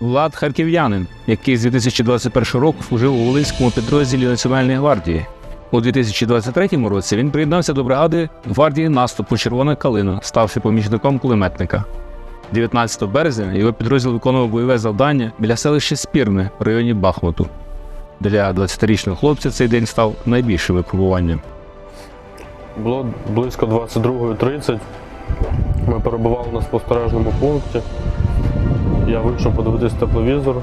Влад харків'янин, який з 2021 року служив у Волинському підрозділі Національної гвардії. У 2023 році він приєднався до бригади гвардії наступу Червона калина, ставши помічником кулеметника. 19 березня його підрозділ виконував бойове завдання біля селища Спірне в районі Бахмуту. Для 20-річного хлопця цей день став найбільшим випробуванням. Було близько 22.30. Ми перебували на спостережному пункті. Я вийшов подивитись тепловізор,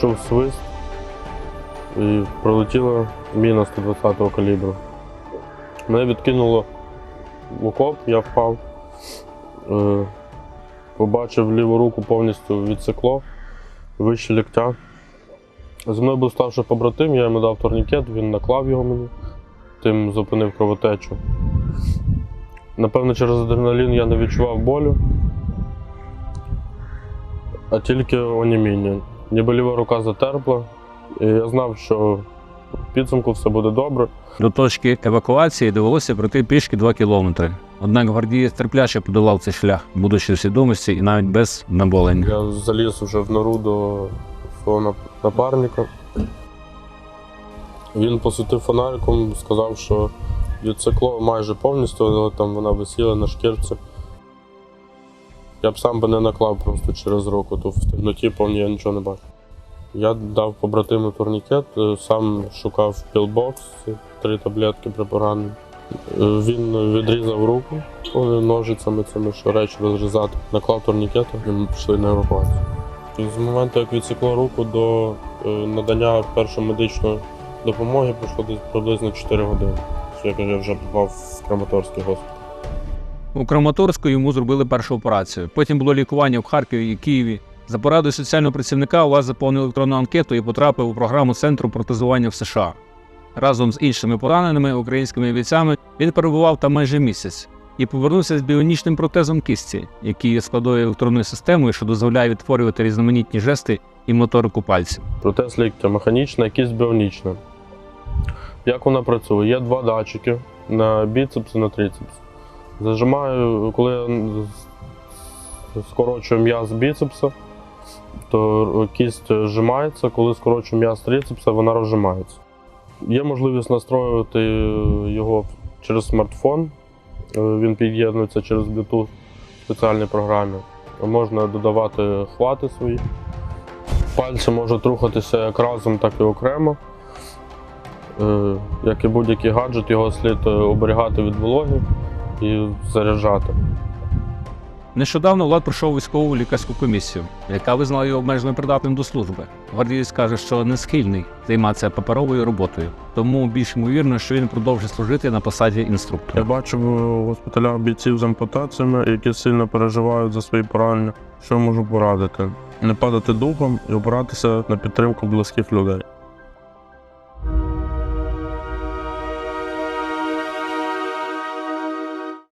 чув свист і пролетіла міна 120-го калібру. Мене відкинуло в окоп, я впав. Е, Побачив ліву руку повністю відсекло, вище ліктя. Зі мною був старший побратим, я йому дав турнікет, він наклав його мені, тим зупинив кровотечу. Напевно, через адреналін я не відчував болю, а тільки оніміння. Ніби ліва рука затерпла, і я знав, що в підсумку все буде добре. До точки евакуації довелося пройти пішки 2 кілометри. Однак гвардієць терпляче подолав цей шлях, будучи в свідомості і навіть без наболення. Я заліз вже в нору до свого напарника. Він посвітив фонариком, сказав, що відсекло майже повністю, але там вона висіла на шкірці. Я б сам би не наклав просто через руку, то в темноті повні я нічого не бачив. Я дав побратиму турнікет, е, сам шукав пілбокс, три таблетки при пораненні. Е, Він відрізав руку ножицями цими, що речі розрізати, наклав турнікет, і ми пішли на евакуацію. З моменту, як відсікло руку до е, надання першої медичної допомоги, пройшло десь приблизно 4 години. Я вже попав в Краматорський госпіталь. У Краматорську йому зробили першу операцію. Потім було лікування в Харкові і Києві. За порадою соціального працівника у вас заповнив електронну анкету і потрапив у програму Центру протезування в США. Разом з іншими пораненими українськими бійцями він перебував там майже місяць і повернувся з біонічним протезом кисті, який є складовою електронною системою, що дозволяє відтворювати різноманітні жести і моторику пальців. Протез ліктя механічна, кість біонічна. Як вона працює? Є два датчики на біцепс і на трицепс. Зажимаю, коли я скорочую м'яз біцепса, то кість зжимається, коли скорочую м'яз трицепса, вона розжимається. Є можливість настроювати його через смартфон. Е, Він під'єднується через Bluetooth в спеціальній програмі. Можна додавати хвати свої. Пальці можуть рухатися як разом, так і окремо. Е, Як і будь-який гаджет, його слід е, оберігати від вологи і заряджати. Нещодавно Влад пройшов військову лікарську комісію, яка визнала його обмежено придатним до служби. Гвардієць каже, що не схильний займатися паперовою роботою, тому більш ймовірно, що він продовжить служити на посаді Я інструктора. бачив у госпіталях бійців з ампутаціями, які сильно переживають за свої поранення. Що можу порадити? Не падати духом і опиратися на підтримку близьких людей.